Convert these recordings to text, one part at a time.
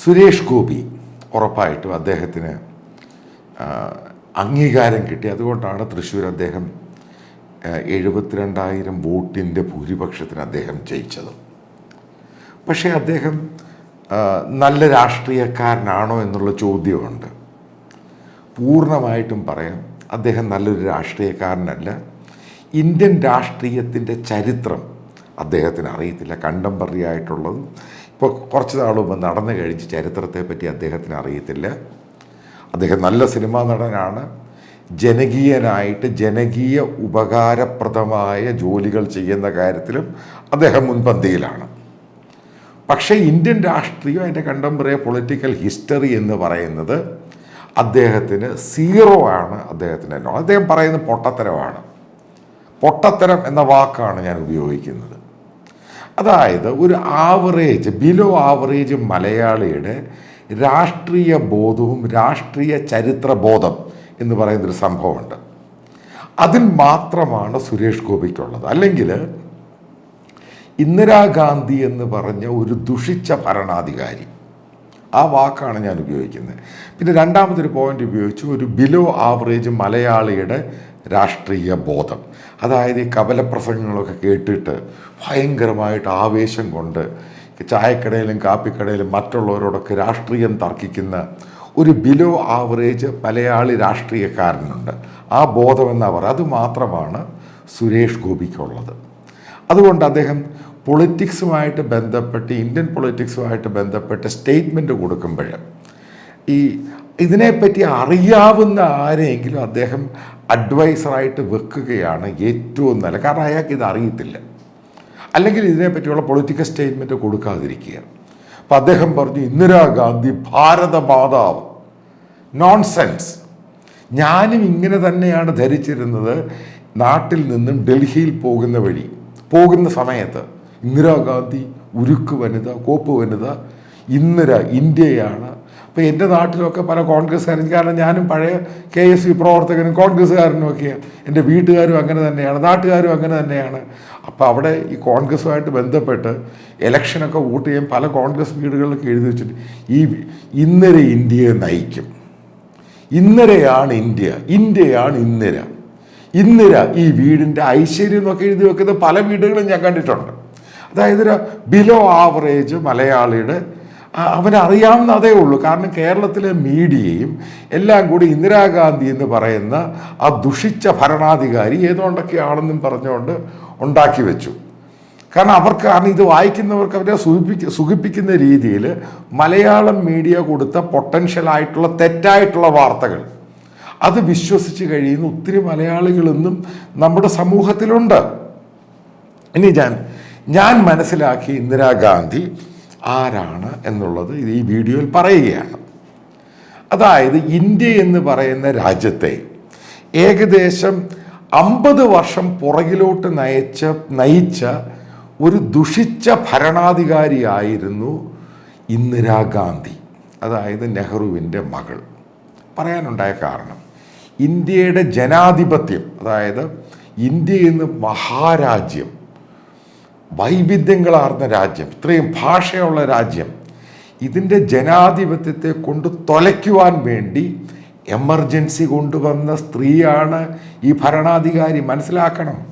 സുരേഷ് ഗോപി ഉറപ്പായിട്ടും അദ്ദേഹത്തിന് അംഗീകാരം കിട്ടി. അതുകൊണ്ടാണ് തൃശ്ശൂർ അദ്ദേഹം എഴുപത്തിരണ്ടായിരം വോട്ടിന്റെ ഭൂരിപക്ഷത്തിന് അദ്ദേഹം ജയിച്ചത്. പക്ഷേ അദ്ദേഹം നല്ല രാഷ്ട്രീയക്കാരനാണോ എന്നുള്ള ചോദ്യമുണ്ട്. പൂർണമായിട്ടും പറയാം അദ്ദേഹം നല്ലൊരു രാഷ്ട്രീയക്കാരനല്ല. ഇന്ത്യൻ രാഷ്ട്രീയത്തിന്റെ ചരിത്രം അദ്ദേഹത്തിന് അറിയത്തില്ല കണ്ടംപററി ആയിട്ടുള്ളതും ഇപ്പോൾ കുറച്ച് നാൾ മുമ്പ് നടന്നു കഴിഞ്ഞ് ചരിത്രത്തെ പറ്റി അദ്ദേഹത്തിന് അറിയത്തില്ല. അദ്ദേഹം നല്ല സിനിമാ നടനാണ്. ജനകീയനായിട്ട് ജനകീയ ഉപകാരപ്രദമായ ജോലികൾ ചെയ്യുന്ന കാര്യത്തിലും അദ്ദേഹം മുൻപന്തിയിലാണ്. പക്ഷേ ഇന്ത്യൻ രാഷ്ട്രീയം അതിന്റെ കണ്ടംപററി പൊളിറ്റിക്കൽ ഹിസ്റ്ററി എന്ന് പറയുന്നത് അദ്ദേഹത്തിന് സീറോ ആണ് അദ്ദേഹത്തിന്റെ അദ്ദേഹം പറയുന്നത് പൊട്ടത്തരമാണ്. പൊട്ടത്തരം എന്ന വാക്കാണ് ഞാൻ ഉപയോഗിക്കുന്നത്. അതായത് ഒരു ആവറേജ് ബിലോ ആവറേജ് മലയാളിയുടെ രാഷ്ട്രീയ ബോധവും രാഷ്ട്രീയ ചരിത്ര ബോധം എന്ന് പറയുന്നൊരു സംഭവമുണ്ട്. അതിൽ മാത്രമാണ് സുരേഷ് ഗോപിക്കുള്ളത്. അല്ലെങ്കിൽ ഇന്ദിരാഗാന്ധി എന്ന് പറഞ്ഞ ഒരു ദുഷിച്ച ഭരണാധികാരി. ആ വാക്കാണ് ഞാൻ ഉപയോഗിക്കുന്നത്. പിന്നെ രണ്ടാമതൊരു പോയിന്റ് ഉപയോഗിച്ചു ഒരു ബിലോ ആവറേജ് മലയാളിയുടെ രാഷ്ട്രീയ ബോധം. അതായത് ഈ കപലപ്രസംഗങ്ങളൊക്കെ കേട്ടിട്ട് ഭയങ്കരമായിട്ട് ആവേശം കൊണ്ട് ചായക്കടയിലും കാപ്പിക്കടയിലും മറ്റുള്ളവരോടൊക്കെ രാഷ്ട്രീയം തർക്കിക്കുന്ന ഒരു ബിലോ ആവറേജ് മലയാളി രാഷ്ട്രീയക്കാരനുണ്ട്. ആ ബോധം എന്നാ പറയുക? അത് സുരേഷ് ഗോപിക്കുള്ളത്. അതുകൊണ്ട് അദ്ദേഹം പൊളിറ്റിക്സുമായിട്ട് ബന്ധപ്പെട്ട് ഇന്ത്യൻ പൊളിറ്റിക്സുമായിട്ട് ബന്ധപ്പെട്ട് സ്റ്റേറ്റ്മെന്റ് കൊടുക്കുമ്പോൾ ഈ ഇതിനെപ്പറ്റി അറിയാവുന്ന ആരെയെങ്കിലും അദ്ദേഹം അഡ്വൈസറായിട്ട് വെക്കുകയാണ് ഏറ്റവും നല്ല. കാരണം അയാൾക്ക് ഇത് അറിയത്തില്ല. അല്ലെങ്കിൽ ഇതിനെപ്പറ്റിയുള്ള പൊളിറ്റിക്കൽ സ്റ്റേറ്റ്മെന്റ് കൊടുക്കാതിരിക്കുക. അപ്പം അദ്ദേഹം പറഞ്ഞു ഇന്ദിരാഗാന്ധി ഭാരത മാതാവ് നോൺസെൻസ് ഞാനും ഇങ്ങനെ തന്നെയാണ് ധരിച്ചിരുന്നത്. നാട്ടിൽ നിന്നും ഡൽഹിയിൽ പോകുന്ന വഴി. പോകുന്ന സമയത്ത് ഇന്ദിരാഗാന്ധി ഉരുക്ക് വനിത കോപ്പ് വനിത ഇന്ദിര ഇന്ത്യയാണ്. അപ്പോൾ എന്റെ നാട്ടിലൊക്കെ പല കോൺഗ്രസ്സുകാരും കാരണം ഞാനും പഴയ കെ എസ് യു പ്രവർത്തകനും കോൺഗ്രസ്സുകാരനും ഒക്കെയാണ് എന്റെ വീട്ടുകാരും അങ്ങനെ തന്നെയാണ് നാട്ടുകാരും അങ്ങനെ തന്നെയാണ്. അപ്പോൾ അവിടെ ഈ കോൺഗ്രസ്സുമായിട്ട് ബന്ധപ്പെട്ട് ഇലക്ഷനൊക്കെ വോട്ട് ചെയ്യാൻ പല കോൺഗ്രസ് വീടുകളിലൊക്കെ എഴുതി വെച്ചിട്ട് ഈ ഇന്ദിര ഇന്ത്യയെ നയിക്കും. ഇന്ദിരയാണ് ഇന്ത്യ ഇന്ത്യയാണ് ഇന്ദിര. ഇന്ദിര ഈ വീടിന്റെ ഐശ്വര്യം എന്നൊക്കെ എഴുതി വെക്കുന്ന പല വീടുകളും ഞാൻ കണ്ടിട്ടുണ്ട്. അതായത് ബിലോ ആവറേജ് മലയാളിയുടെ അവനറിയാവുന്ന അതേ ഉള്ളൂ. കാരണം കേരളത്തിലെ മീഡിയയും എല്ലാം കൂടി ഇന്ദിരാഗാന്ധി എന്ന് പറയുന്ന ആ ദുഷിച്ച ഭരണാധികാരി ഏതുകൊണ്ടൊക്കെയാണെന്നും പറഞ്ഞുകൊണ്ട് ഉണ്ടാക്കി വെച്ചു. കാരണം അവർക്ക് കാരണം ഇത് വായിക്കുന്നവർക്ക് അവരെ സുഖിപ്പിക്ക സുഖിപ്പിക്കുന്ന രീതിയിൽ മലയാളം മീഡിയ കൊടുത്ത പൊട്ടൻഷ്യലായിട്ടുള്ള തെറ്റായിട്ടുള്ള വാർത്തകൾ. അത് വിശ്വസിച്ച് കഴിയുന്ന ഒത്തിരി മലയാളികളെന്നും നമ്മുടെ സമൂഹത്തിലുണ്ട്. ഇനി ഞാൻ ഞാൻ മനസ്സിലാക്കി ഇന്ദിരാഗാന്ധി ആരാണ് എന്നുള്ളത് ഈ വീഡിയോയിൽ പറയുകയാണ്. അതായത് ഇന്ത്യ എന്ന് പറയുന്ന രാജ്യത്തെ ഏകദേശം അമ്പത് വർഷം പുറകിലോട്ട് നയിച്ച നയിച്ച ഒരു ദുഷിച്ച ഭരണാധികാരിയായിരുന്നു ഇന്ദിരാഗാന്ധി അതായത് നെഹ്റുവിന്റെ മകൾ. പറയാനുണ്ടായ കാരണം ഇന്ത്യയുടെ ജനാധിപത്യം അതായത് ഇന്ത്യ എന്ന് മഹാരാജ്യം വൈവിധ്യങ്ങളാർന്ന രാജ്യം ഇത്രയും ഭാഷയുള്ള രാജ്യം ഇതിന്റെ ജനാധിപത്യത്തെ കൊണ്ട് തൊലയ്ക്കുവാൻ വേണ്ടി എമർജൻസി കൊണ്ടുവന്ന സ്ത്രീയാണ് ഈ ഭരണാധികാരി. മനസ്സിലാക്കണം.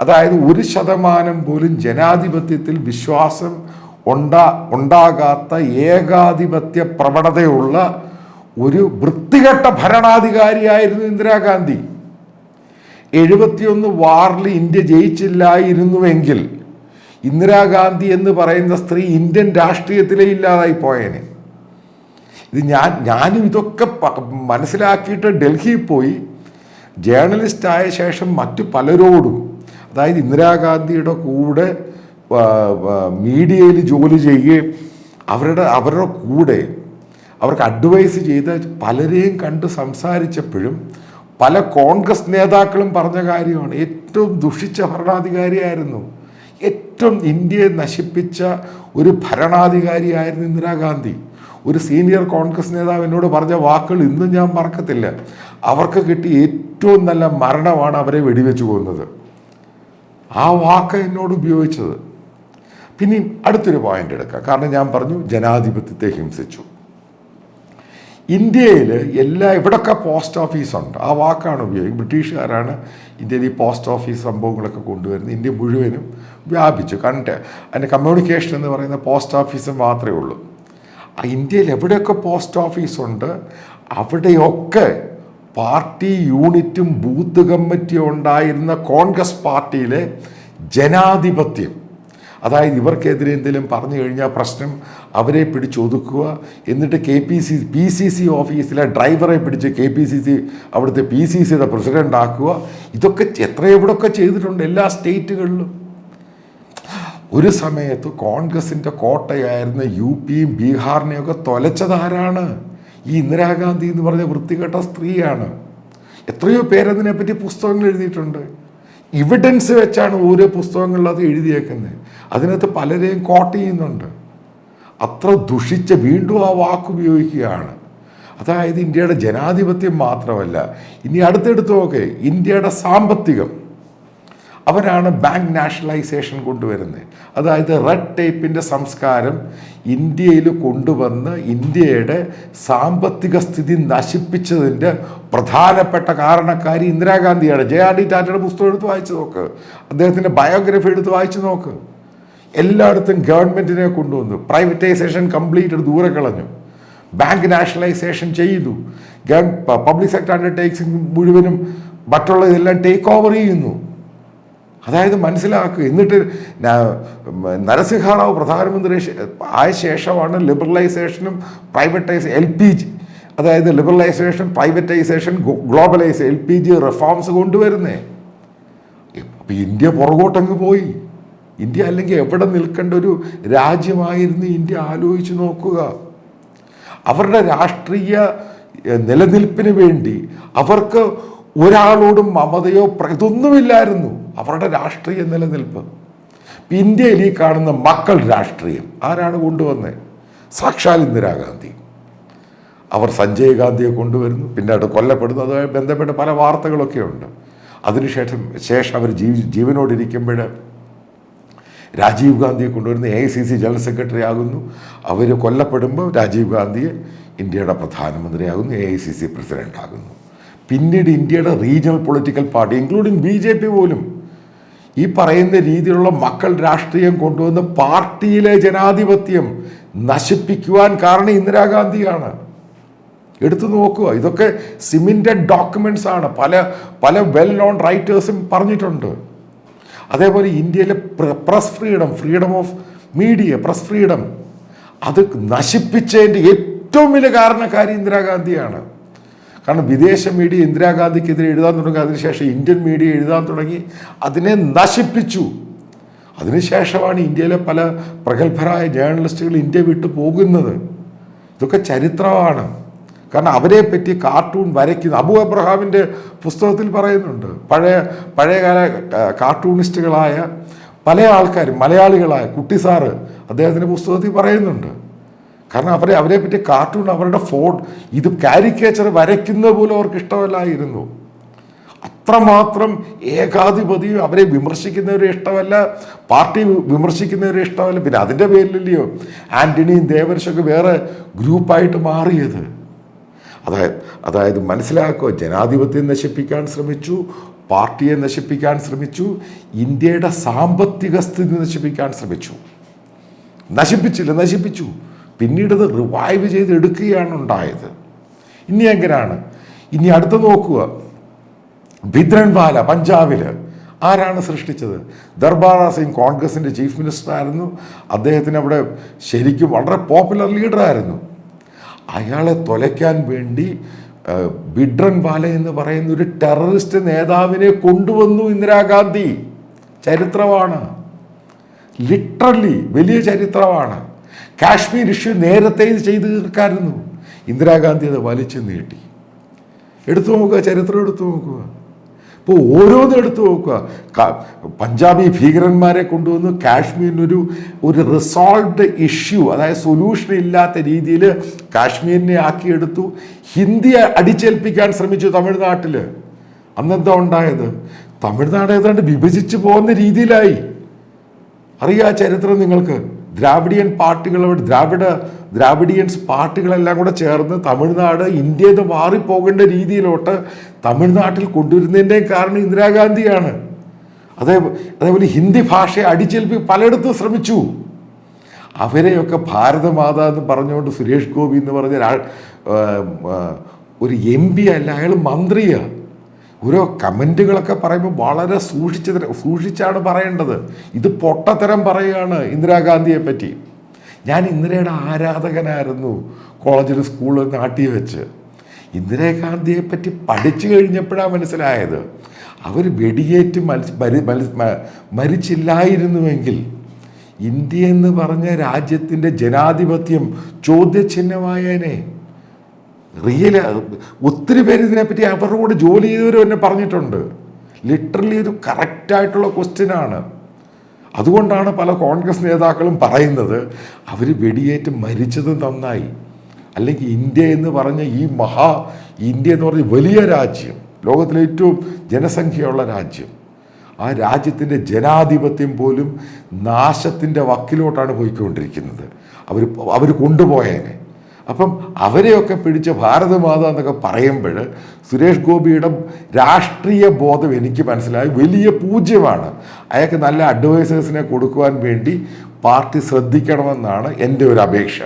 അതായത് ഒരു ശതമാനം പോലും ജനാധിപത്യത്തിൽ വിശ്വാസം ഉണ്ടാ ഉണ്ടാകാത്ത ഏകാധിപത്യ പ്രവണതയുള്ള ഒരു വൃത്തികെട്ട ഭരണാധികാരിയായിരുന്നു ഇന്ദിരാഗാന്ധി എഴുപത്തിയൊന്ന് വാറിൽ ഇന്ത്യ ജയിച്ചില്ലായിരുന്നുവെങ്കിൽ ഇന്ദിരാഗാന്ധി എന്ന് പറയുന്ന സ്ത്രീ ഇന്ത്യൻ രാഷ്ട്രീയത്തിലേ ഇല്ലാതായി പോയേനെ. ഇത് ഞാൻ ഞാനും ഇതൊക്കെ മനസ്സിലാക്കിയിട്ട് ഡൽഹിയിൽ പോയി. ജേർണലിസ്റ്റ് ആയ ശേഷം മറ്റു പലരോടും അതായത് ഇന്ദിരാഗാന്ധിയുടെ കൂടെ മീഡിയയിൽ ജോലി ചെയ്യുകയും അവരുടെ അവരുടെ കൂടെ അവർക്ക് അഡ്വൈസ് ചെയ്ത് പലരെയും കണ്ട് സംസാരിച്ചപ്പോഴും പല കോൺഗ്രസ് നേതാക്കളും പറഞ്ഞ കാര്യമാണ് ഏറ്റവും ദുഷിച്ച ഭരണാധികാരിയായിരുന്നു. ഏറ്റവും ഇന്ത്യയെ നശിപ്പിച്ച ഒരു ഭരണാധികാരിയായിരുന്നു ഇന്ദിരാഗാന്ധി ഒരു സീനിയർ കോൺഗ്രസ് നേതാവ് എന്നോട് പറഞ്ഞ വാക്കുകൾ ഇന്നും ഞാൻ മറക്കത്തില്ല. അവർക്ക് കിട്ടിയ ഏറ്റവും നല്ല മരണമാണ് അവരെ വെടിവെച്ചു കൊന്നത്. ആ വാക്ക് എന്നോട് ഉപയോഗിച്ചത്. പിന്നെയും അടുത്തൊരു പോയിന്റ് എടുക്കാം. കാരണം ഞാൻ പറഞ്ഞു ജനാധിപത്യത്തെ ഹിംസിച്ചു. ഇന്ത്യയിൽ എല്ലാ ഇവിടൊക്കെ പോസ്റ്റ് ഓഫീസുണ്ട് ആ വാക്കാണ് ഉപയോഗിക്കുന്നത്. ബ്രിട്ടീഷുകാരാണ് ഇന്ത്യയിൽ ഈ പോസ്റ്റ് ഓഫീസ് സംഭവങ്ങളൊക്കെ കൊണ്ടുവരുന്നത്. ഇന്ത്യ മുഴുവനും വ്യാപിച്ചു. കണ്ട് അതിന്റെ കമ്മ്യൂണിക്കേഷൻ എന്ന് പറയുന്ന പോസ്റ്റ് ഓഫീസ് മാത്രമേ ഉള്ളൂ. ആ ഇന്ത്യയിൽ എവിടെയൊക്കെ പോസ്റ്റ് ഓഫീസുണ്ട് അവിടെയൊക്കെ പാർട്ടി യൂണിറ്റും ബൂത്ത് കമ്മിറ്റിയും ഉണ്ടായിരുന്ന കോൺഗ്രസ് പാർട്ടിയിലെ ജനാധിപത്യം അതായത് ഇവർക്കെതിരെ എന്തെങ്കിലും പറഞ്ഞു കഴിഞ്ഞാൽ പ്രശ്നം അവരെ പിടിച്ചൊതുക്കുക എന്നിട്ട് K P C P C C ഓഫീസിലെ ഡ്രൈവറെ പിടിച്ച് കെ പി സി സി അവിടുത്തെ പി സി സിയുടെ പ്രസിഡന്റ് ആക്കുക. ഇതൊക്കെ എത്ര എവിടെയൊക്കെ ചെയ്തിട്ടുണ്ട് എല്ലാ സ്റ്റേറ്റുകളിലും. ഒരു സമയത്ത് കോൺഗ്രസിന്റെ കോട്ടയായിരുന്ന യു പിയും ബീഹാറിനെയൊക്കെ തൊലച്ചതാരാണ് ഈ ഇന്ദിരാഗാന്ധി എന്ന് പറഞ്ഞ വൃത്തികെട്ട സ്ത്രീയാണ്. എത്രയോ പേരതിനെപ്പറ്റി പുസ്തകങ്ങൾ എഴുതിയിട്ടുണ്ട്. ഇവിഡൻസ് വെച്ചാണ് ഓരോ പുസ്തകങ്ങളിൽ അത് എഴുതിയേക്കുന്നത്. അതിനകത്ത് പലരെയും കോട്ട് ചെയ്യുന്നുണ്ട്. അത്ര ദുഷിച്ച വീണ്ടും ആ വാക്ക് ഉപയോഗിക്കുകയാണ്. അതായത് ഇന്ത്യയുടെ ജനാധിപത്യം മാത്രമല്ല ഇനി അടുത്തെടുത്ത് നോക്കേ ഇന്ത്യയുടെ സാമ്പത്തികം. അവരാണ് ബാങ്ക് നാഷണലൈസേഷൻ കൊണ്ടുവരുന്നത് അതായത് റെഡ് ടേപ്പിന്റെ സംസ്കാരം ഇന്ത്യയിൽ കൊണ്ടുവന്ന് ഇന്ത്യയുടെ സാമ്പത്തിക സ്ഥിതി നശിപ്പിച്ചതിന്റെ പ്രധാനപ്പെട്ട കാരണക്കാരി ഇന്ദിരാഗാന്ധിയാണ്. ജെ ആർ ഡി ടാറ്റയുടെ പുസ്തകം എടുത്ത് വായിച്ചു നോക്ക്. അദ്ദേഹത്തിന്റെ ബയോഗ്രഫി എടുത്ത് വായിച്ചു നോക്ക്. എല്ലായിടത്തും ഗവൺമെന്റിനെ കൊണ്ടുവന്നു. പ്രൈവറ്റൈസേഷൻ കംപ്ലീറ്റ് എടുത്ത് ദൂരെ കളഞ്ഞു. ബാങ്ക് നാഷണലൈസേഷൻ ചെയ്തു. പബ്ലിക് സെക്ടർ അണ്ടർടേക്സിംഗ് മുഴുവനും മറ്റുള്ള ഇതെല്ലാം ടേക്ക് ഓവർ ചെയ്യുന്നു. അതായത് മനസ്സിലാക്കുക. എന്നിട്ട് നരസിംഹറാവ് പ്രധാനമന്ത്രി ആയ ശേഷമാണ് ലിബറലൈസേഷനും പ്രൈവറ്റൈസ് എൽ പി ജി അതായത് liberalisation privatisation globalisation L P G reforms കൊണ്ടുവരുന്നേ. ഇപ്പം ഇന്ത്യ പുറകോട്ടങ്ങ് പോയി. ഇന്ത്യ അല്ലെങ്കിൽ എവിടെ നിൽക്കേണ്ട ഒരു രാജ്യമായിരുന്നു ഇന്ത്യ ആലോചിച്ച് നോക്കുക. അവരുടെ രാഷ്ട്രീയ നിലനിൽപ്പിന് വേണ്ടി അവർക്ക് ഒരാളോടും മമതയോ ഇതൊന്നുമില്ലായിരുന്നു. അവരുടെ രാഷ്ട്രീയ നിലനിൽപ്പ്. ഇന്ത്യയിൽ ഈ കാണുന്ന മക്കൾ രാഷ്ട്രീയം ആരാണ് കൊണ്ടുവന്നത് സാക്ഷാൽ ഇന്ദിരാഗാന്ധി അവർ സഞ്ജയ് ഗാന്ധിയെ കൊണ്ടുവരുന്നു പിന്നെ അത് കൊല്ലപ്പെടുന്നു. അതുമായി ബന്ധപ്പെട്ട പല വാർത്തകളൊക്കെ ഉണ്ട്. അതിനുശേഷം ശേഷം അവർ ജീവ ജീവനോടിരിക്കുമ്പോൾ രാജീവ് ഗാന്ധിയെ കൊണ്ടുവരുന്ന A I C C general secretary ആകുന്നു. അവർ കൊല്ലപ്പെടുമ്പോൾ രാജീവ് ഗാന്ധിയെ ഇന്ത്യയുടെ പ്രധാനമന്ത്രിയാകുന്നു A I C C president ആകുന്നു പിന്നീട് ഇന്ത്യയുടെ regional political party including B J P പോലും ഈ പറയുന്ന രീതിയിലുള്ള മക്കൾ രാഷ്ട്രീയം കൊണ്ടുവന്ന് പാർട്ടിയിലെ ജനാധിപത്യം നശിപ്പിക്കുവാൻ കാരണം ഇന്ദിരാഗാന്ധിയാണ്. എടുത്തു നോക്കുക. ഇതൊക്കെ സിമിന്റഡ് ഡോക്യുമെന്റ്സ് ആണ്. പല പല വെൽ നോൺ റൈറ്റേഴ്സും പറഞ്ഞിട്ടുണ്ട്. അതേപോലെ ഇന്ത്യയിലെ press freedom freedom of media press freedom അത് നശിപ്പിച്ചതിന്റെ ഏറ്റവും വലിയ കാരണക്കാരി ഇന്ദിരാഗാന്ധിയാണ്. കാരണം വിദേശ മീഡിയ ഇന്ദിരാഗാന്ധിക്കെതിരെ എഴുതാൻ തുടങ്ങി അതിനുശേഷം ഇന്ത്യൻ മീഡിയ എഴുതാൻ തുടങ്ങി അതിനെ നശിപ്പിച്ചു. അതിനുശേഷമാണ് ഇന്ത്യയിലെ പല പ്രഗത്ഭരായ ജേർണലിസ്റ്റുകൾ ഇന്ത്യ വിട്ടു പോകുന്നത്. ഇതൊക്കെ ചരിത്രമാണ്. കാരണം അവരെ പറ്റി കാർട്ടൂൺ വരയ്ക്കുന്ന അബു അബ്രഹാമിന്റെ പുസ്തകത്തിൽ പറയുന്നുണ്ട് പഴയ പഴയകാല കാർട്ടൂണിസ്റ്റുകളായ പല ആൾക്കാരും മലയാളികളായ കുട്ടി സാറ് അദ്ദേഹത്തിന്റെ പുസ്തകത്തിൽ പറയുന്നുണ്ട്. കാരണം അവരെ അവരെ പറ്റി കാർട്ടൂൺ അവരുടെ ഫോൺ ഇത് കാരിക്കേച്ചർ വരയ്ക്കുന്നത് പോലും അവർക്ക് ഇഷ്ടമല്ലായിരുന്നു. അത്രമാത്രം ഏകാധിപതിയും അവരെ വിമർശിക്കുന്നവരെ ഇഷ്ടമല്ല പാർട്ടി വിമർശിക്കുന്നവരെ ഇഷ്ടമല്ല. പിന്നെ അതിന്റെ പേരിലല്ലയോ? ആന്റണിയും ദേവർഷൊക്കെ വേറെ ഗ്രൂപ്പായിട്ട് മാറിയത്. അതായത് അതായത് മനസ്സിലാക്കുക ജനാധിപത്യം നശിപ്പിക്കാൻ ശ്രമിച്ചു പാർട്ടിയെ നശിപ്പിക്കാൻ ശ്രമിച്ചു ഇന്ത്യയുടെ സാമ്പത്തിക സ്ഥിതി നശിപ്പിക്കാൻ ശ്രമിച്ചു. നശിപ്പിച്ചില്ല നശിപ്പിച്ചു. പിന്നീട് അത് റിവൈവ് ചെയ്ത് എടുക്കുകയാണ് ഉണ്ടായത്. ഇനി എങ്ങനെയാണ്? ഇനി അടുത്ത് നോക്കുക. ഭിദ്രൻവാല പഞ്ചാബിൽ ആരാണ് സൃഷ്ടിച്ചത്? ദർബാറ സിംഗ് കോൺഗ്രസിന്റെ ചീഫ് മിനിസ്റ്റർ ആയിരുന്നു. അദ്ദേഹത്തിന് അവിടെ ശരിക്കും വളരെ പോപ്പുലർ ലീഡറായിരുന്നു അയാളെ തൊലയ്ക്കാൻ വേണ്ടി ബിഡ്രൻ ബിഡ്രൻവാല എന്ന് പറയുന്ന ഒരു ടെററിസ്റ്റ് നേതാവിനെ കൊണ്ടുവന്നു ഇന്ദിരാഗാന്ധി. ചരിത്രമാണ്. ലിറ്ററലി വലിയ ചരിത്രമാണ്. കാശ്മീർ ഇഷ്യൂ നേരത്തെ ഇത് ചെയ്തു തീർക്കായിരുന്നു. ഇന്ദിരാഗാന്ധി അത് വലിച്ചു നീട്ടി. എടുത്തു നോക്കുക ചരിത്രം എടുത്തു നോക്കുക. ഇപ്പോൾ ഓരോന്നും എടുത്തു നോക്കുക. പഞ്ചാബി ഭീകരന്മാരെ കൊണ്ടുവന്ന് കാശ്മീരിനൊരു ഒരു റിസോൾവ്ഡ് ഇഷ്യൂ അതായത് സൊല്യൂഷൻ ഇല്ലാത്ത രീതിയിൽ കാശ്മീരിനെ ആക്കിയെടുത്തു. ഹിന്ദിയെ അടിച്ചേൽപ്പിക്കാൻ ശ്രമിച്ചു തമിഴ്നാട്ടിൽ അന്നെന്താ ഉണ്ടായത്? തമിഴ്നാട് ഏതാണ്ട് വിഭജിച്ച് പോകുന്ന രീതിയിലായി. അറിയാ ചരിത്രം നിങ്ങൾക്ക്? ദ്രാവിഡിയൻ പാർട്ടികൾ ദ്രാവിഡ ദ്രാവിഡിയൻസ് പാർട്ടികളെല്ലാം കൂടെ ചേർന്ന് തമിഴ്നാട് ഇന്ത്യയിൽ നിന്ന് മാറിപ്പോകേണ്ട രീതിയിലോട്ട് തമിഴ്നാട്ടിൽ കൊണ്ടുവരുന്നതിന്റെയും കാരണം ഇന്ദിരാഗാന്ധിയാണ്. അതേ അതേപോലെ ഹിന്ദി ഭാഷയെ അടിച്ചേൽപ്പി പലയിടത്തും ശ്രമിച്ചു. അവരെയൊക്കെ ഭാരതമാത എന്ന് പറഞ്ഞുകൊണ്ട് സുരേഷ് ഗോപി എന്ന് പറഞ്ഞ ഒരു എം പി അല്ല അയാൾ മന്ത്രിയാണ് ഓരോ കമന്റുകളൊക്കെ പറയുമ്പോൾ വളരെ സൂക്ഷിച്ച് സൂക്ഷിച്ചാണ് പറയേണ്ടത്. ഇത് പൊട്ടത്തരം പറയുകയാണ് ഇന്ദിരാഗാന്ധിയെ പറ്റി. ഞാൻ ഇന്ദിരയുടെ ആരാധകനായിരുന്നു കോളേജിൽ സ്കൂളിൽ നാട്ടി വെച്ച്. ഇന്ദിരാഗാന്ധിയെ പറ്റി പഠിച്ചു കഴിഞ്ഞപ്പോഴാണ് മനസ്സിലായത്. അവർ വെടിയേറ്റ് മരി മരിച്ചില്ലായിരുന്നുവെങ്കിൽ ഇന്ത്യ എന്ന് പറഞ്ഞ രാജ്യത്തിന്റെ ജനാധിപത്യം ചോദ്യചിഹ്നമായേനെ. റിയൽ ഒത്തിരി പേര് ഇതിനെപ്പറ്റി അവരോട് ജോലി ചെയ്തവർ എന്നെ പറഞ്ഞിട്ടുണ്ട്. ലിറ്ററലി ഒരു കറക്റ്റായിട്ടുള്ള ക്വസ്റ്റ്യനാണ് അതുകൊണ്ടാണ് പല കോൺഗ്രസ് നേതാക്കളും പറയുന്നത് അവർ വെടിയേറ്റ് മരിച്ചത് നന്നായി. അല്ലെങ്കിൽ ഇന്ത്യ എന്ന് പറഞ്ഞ ഈ മഹാ ഇന്ത്യ എന്ന് പറഞ്ഞ വലിയ രാജ്യം ലോകത്തിലെ ഏറ്റവും ജനസംഖ്യയുള്ള രാജ്യം ആ രാജ്യത്തിന്റെ ജനാധിപത്യം പോലും നാശത്തിന്റെ വക്കിലോട്ടാണ് പോയിക്കൊണ്ടിരിക്കുന്നത്. അവർ അവർ കൊണ്ടുപോയേനെ. അപ്പം അവരെയൊക്കെ പിടിച്ച് ഭാരതമാത എന്നൊക്കെ പറയുമ്പോൾ സുരേഷ് ഗോപിയുടെ രാഷ്ട്രീയ ബോധം എനിക്ക് മനസ്സിലായി. വലിയ പൂജ്യമാണ്. അയാൾക്ക് നല്ല അഡ്വൈസേഴ്സിനെ കൊടുക്കുവാൻ വേണ്ടി പാർട്ടി ശ്രദ്ധിക്കണമെന്നാണ് എന്റെ ഒരു അപേക്ഷ.